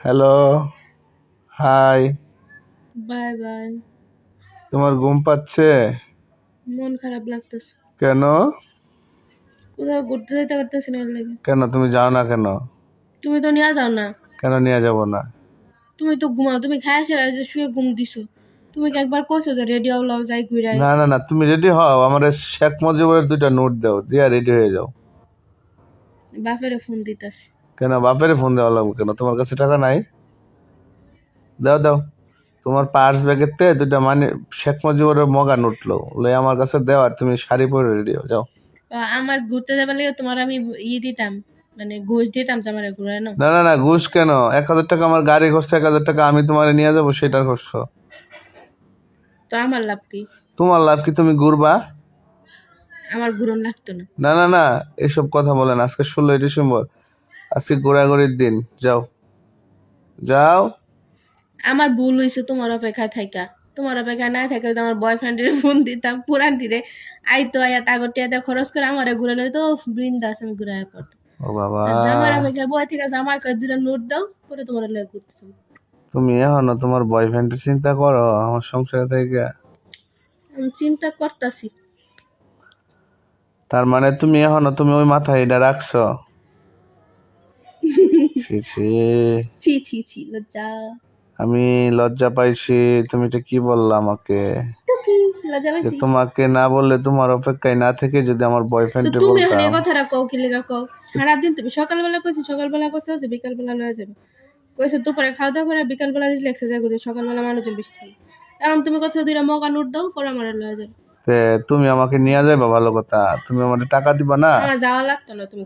Hello hi bye bye তোমার ঘুম পাচ্ছে? মন খারাপ লাগতেছে। কেন? কোথাও ঘুরতে যেতে পারতেছি না লাগে। কেন? তুমি যাও না কেন? তুমি তো নিয়ে যাও না। কেন নিয়ে যাব না? তুমি তো ঘুমাও তুমি খাই সেরা যে শুয়ে ঘুম দিছো। তুমি কি একবার কইছো যে রেডি হও লাও যাই ঘুরে না না না তুমি রেডি হও আমার শেখ মুজিবের দুইটা নোট দাও দিয়া রেডি হয়ে যাও। বাপেরে ফোন দিতাছি। কেন বাপের ফোন দেওয়া লাগবে কেন? তোমার কাছে টাকা নাই? দাও দাও। তোমার পার্স ব্যাগের তে দুইটা মানে শেখ মুজিবের মগা নোটলো লই আমার কাছে দেও আর তুমি শাড়ি পরে রেডি হও যাও। আমার ঘুরতে যাবার লাগে তোমার আমি ই দিতাম মানে ঘুষ দিতাম আমার ঘুরায় না না না না ঘুষ কেন? এক হাজার টাকা আমার গাড়ি খরচ এক হাজার টাকা আমি তোমার নিয়ে যাব সেটার খরচ। তো আমার লাভ কি? তোমার লাভ কি তুমি ঘুরবা? আমার ঘুরন লাগতো না। না না না এসব কথা বলেন আজকে ষোলোই ডিসেম্বর। আজকে ঘোরাঘুরির দিন যাও। যাও। আমার ভুল হয়েছে তোমার অপেক্ষায় থাকা তোমার অপেক্ষা না থাকে আমার বয়ফ্রেন্ডের ফোন দিতাম পুরানটিরে আইতো আয়া তাগর টিয়াতে খরচ করে আমার ঘুরে লইতো বৃন্দাস আমি ঘুরে পড়তো ও বাবা। জামার অপেক্ষায় বয় থেকে জামাই কয় দুটা নোট দাও পরে তোমার লয়ে ঘুরতেছো তুমি এখনও তোমার বয়ফ্রেন্ডের চিন্তা করো আমার সংসারে থেকে আমি চিন্তা করতাছি। তার মানে তুমি এখনও তুমি ওই মাথায় এটা রাখছো? ছি, ছি। ছি ছি ছি লজ্জা। আমি লজ্জা পাইছি তুমি এটা কি বললা আমাকে? যে তোমাকে না বললে তোমার অপেক্ষায় না থেকে যদি আমার বয়ফ্রেন্ডে তুমি এখন এই বলতাম কথাটা কও কি লেগা কও? সারাদিন তুমি সকালবেলা কইছো সকালবেলা কইছো যে বিকালবেলা লয়ে যাবে। কইছো দুপুরে খাওয়া দাওয়া করে বিকালবেলা রিল্যাক্সে যায় ঘুরতে সকালবেলা মানুষজন বেশি থাকে এখন তুমি কথা দুইটা মগা নোট দাও পরে আমার লয়ে যাবে। তে তুমি আমাকে নিয়ে যাবে ভালো কথা। তুমি আমাকে টাকা দিবা না? যাওয়া লাগতো না তুমি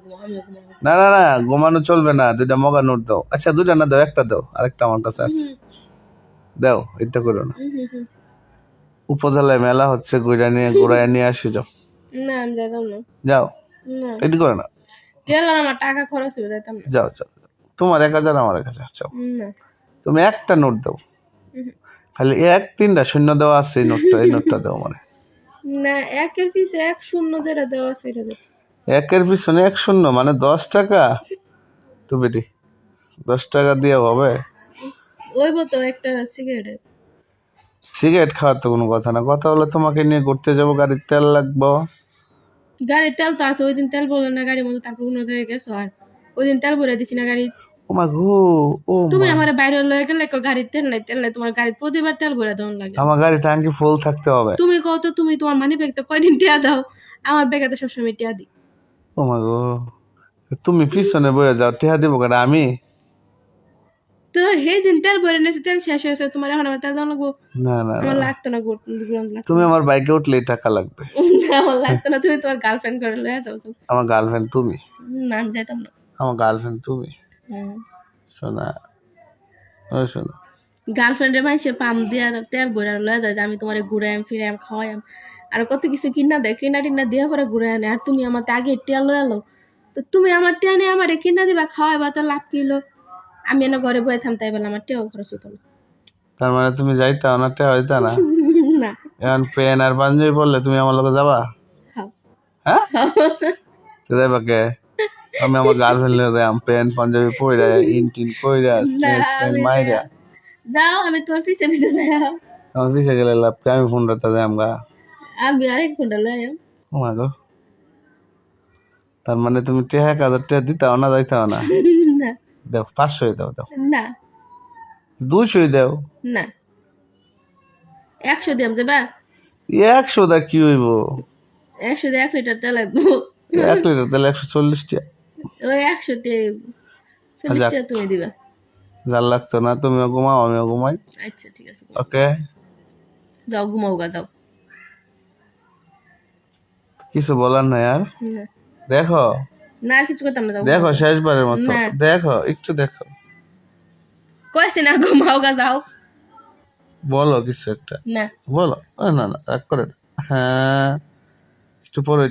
না না না ঘুমানো চলবে না দুইটা মগা নোট দাও। আচ্ছা দুইটা না দাও একটা দাও আরেকটা আমার কাছে আছে। দাও এটা করো না। উপজেলায় মেলা হচ্ছে ঘুরে নিয়ে ঘুরায় নিয়ে আসি যাও। না আমি না। যাও। না। এটি করে না। গেলাম আমার টাকা খরচ হয়ে যাইতাম যাও যাও তোমার এক হাজার আমার এক হাজার যাও। না। তুমি একটা নোট দাও। খালি এক তিনটা শূন্য দেওয়া আছে এই নোটটা এই নোটটা দাও মানে না একের পিছে এক শূন্য যেটা দেওয়া আছে এটা দেব। একের পিছনে এক শূন্য মানে দশ টাকা? তো বেটি দশ টাকা দিয়ে হবে? ওইব তো একটা সিগারেট সিগারেট খাওয়ার তো কোনো কথা না। কথা হলো তোমাকে নিয়ে ঘুরতে যাব গাড়ির তেল লাগবো। গাড়ির তেল তো আছে ওই দিন তেল বলল না গাড়ির মধ্যে তারপর অন্য জায়গায় গেছো আর। ওই দিন তেল ভরে দিছি না গাড়ি ও তুমি। আমার বাইরে লয়ে গেলে তেল নাই তেল নাই তোমার প্রতিবার তেল ভরে দেওয়ার লাগে। আমার গাড়ি ট্যাঙ্কি ফুল থাকতে হবে। তুমি কও তো তুমি তোমার মানি ব্যাগ তো কয়দিন টিয়া দাও? আমার ব্যাগে তো সবসময় টিয়া দিই। ও গো তুমি পিছনে বয়ে যাও টেহা দিব কেন আমি? তো সেই দিন তেল ভরে নিয়েছি তেল শেষ হয়েছে তোমার এখন আমার তেল দেওয়া লাগবো? না না আমার লাগতো না তুমি আমার বাইকে উঠলেই টাকা লাগবে। না, আমার লাগতো না তুমি তোমার গার্লফ্রেন্ড করে লয়ে যাও যাও। আমার গার্লফ্রেন্ড তুমি। না আমি যাইতাম না। আমার গার্লফ্রেন্ড তুমি। শোনা ও শোনা। গার্লফ্রেন্ডের মাইসে পাম দিয়া তেল ভরে লয়ে যায় আমি তোমার ঘুরাইম ফিরাইম খাওয়াইম। আর কত কিছু কিনা দেয় কিনা টিনা দিয়া পরে ঘুরে আনে। আর তুমি আমার আগে টিয়া লয়ে এলো তো তুমি আমার টিয়া নিয়ে আমার কিনা দিবা খাওয়াইবা তো লাভ কি হলো? আমি এনে ঘরে বয়ে থামতাই বেলা আমার টিয়াও খরচ হতো না। তার মানে তুমি যাইতা না টেহা হইতা না? না। এখন পেন আর পাঞ্জাবি পরলে তুমি আমার লোকে যাবা? হ্যাঁ? তো যাইবা কে? আমি আমার গার্লফ্রেন্ড যাই পেন পাঞ্জাবি পইরা ইন টিন কইরা স্মেল স্মেল মাইরা। যাও আমি তোমার পিছে পিছে যাও। আমার পিছিয়ে গেলে লাভ কি? আমি ফোন রাখতে যাই আমরা আমি আরেক ফোনটা লয়ে ও মা গো। তার মানে তুমি টেহা হাজার টেহা দিতাও না যাইতাও না? না। দাও পাঁচশোই দাও দাও। না। দুইশোই দাও? না। একশো দিয়াম যাবা? একশো দা কি হইব? একশো দিয়ে এক লিটার তেল লাগবো। এক লিটার তাহলে একশো চল্লিশ টাকা ওই একশো তে চল্লিশ যাক। টাকা তুমি দিবা। যার লাগতো না তুমিও ঘুমাও আমিও ঘুমাই। আচ্ছা ঠিক আছে। ওকে। যাও ঘুমাও গা যাও। কিছু বলার নাই আর? দেখো। না কিছু না দেখো শেষবারের মতো। দেখো একটু দেখো। কয়েছি না ঘুমাও গা যাও। বলো কিছু একটা। না। বলো। না না রাগ করে হ্যাঁ। একটু পরে